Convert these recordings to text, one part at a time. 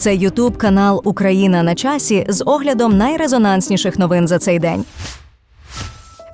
Це Ютуб канал Україна на часі з оглядом найрезонансніших новин за цей день.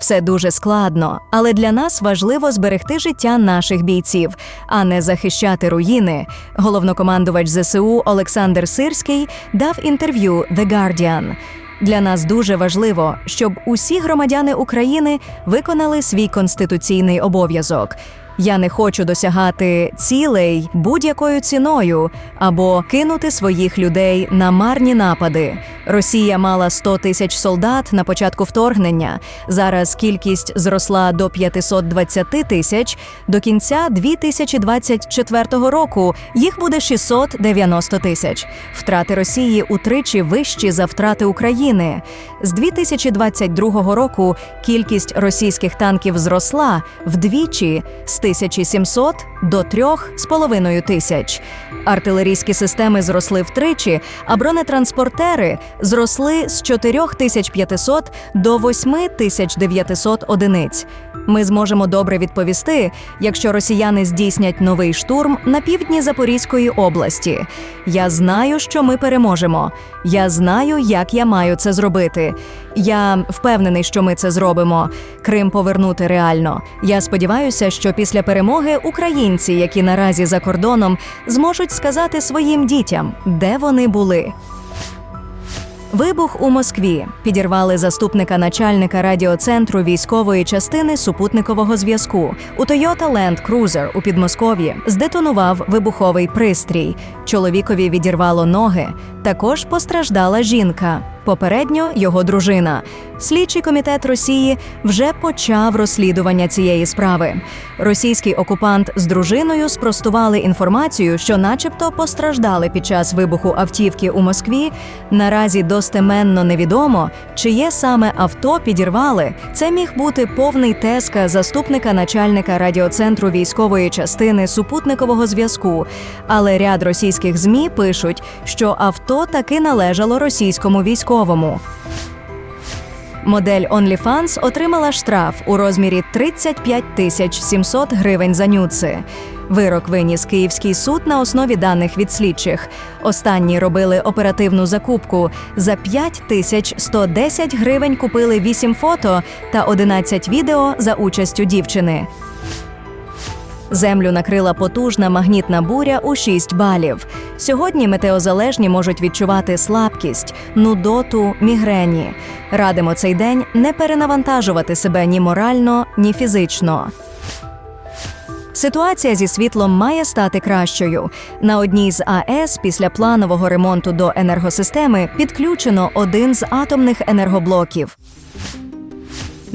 Все дуже складно, але для нас важливо зберегти життя наших бійців, а не захищати руїни. Головнокомандувач ЗСУ Олександр Сирський дав інтерв'ю The Guardian. Для нас дуже важливо, щоб усі громадяни України виконали свій конституційний обов'язок. Я не хочу досягати цілей будь-якою ціною або кинути своїх людей на марні напади. Росія мала 100 тисяч солдат на початку вторгнення. Зараз кількість зросла до 520 тисяч. До кінця 2024 року їх буде 690 тисяч. Втрати Росії утричі вищі за втрати України. З 2022 року кількість російських танків зросла вдвічі з 1700 до 3,5 тисяч. Артилерійські системи зросли втричі, а бронетранспортери зросли з 4500 до 8900 одиниць. Ми зможемо добре відповісти, якщо росіяни здійснять новий штурм на півдні Запорізької області. Я знаю, що ми переможемо. Я знаю, як я маю це зробити. Я впевнений, що ми це зробимо. Крим повернути реально. Я сподіваюся, що після перемоги українці, які наразі за кордоном, зможуть сказати своїм дітям, де вони були. Вибух у Москві підірвали заступника начальника радіоцентру військової частини супутникового зв'язку. У Toyota Land Cruiser у Підмосков'ї здетонував вибуховий пристрій. Чоловікові відірвало ноги. Також постраждала жінка. Попередньо його дружина. Слідчий комітет Росії вже почав розслідування цієї справи. Російський окупант з дружиною спростували інформацію, що, начебто, постраждали під час вибуху автівки у Москві. Наразі достеменно невідомо, чиє саме авто підірвали. Це міг бути повний теска заступника начальника радіоцентру військової частини супутникового зв'язку. Але ряд російських змі пишуть, що авто таки належало російському військовому. Модель OnlyFans отримала штраф у розмірі 35 тисяч 700 гривень за нюци. Вирок виніс Київський суд на основі даних від слідчих. Останні робили оперативну закупку. За 5 тисяч 110 гривень купили 8 фото та 11 відео за участю дівчини. Землю накрила потужна магнітна буря у 6 балів. Сьогодні метеозалежні можуть відчувати слабкість, нудоту, мігрені. Радимо цей день не перенавантажувати себе ні морально, ні фізично. Ситуація зі світлом має стати кращою. На одній з АЕС після планового ремонту до енергосистеми підключено один з атомних енергоблоків.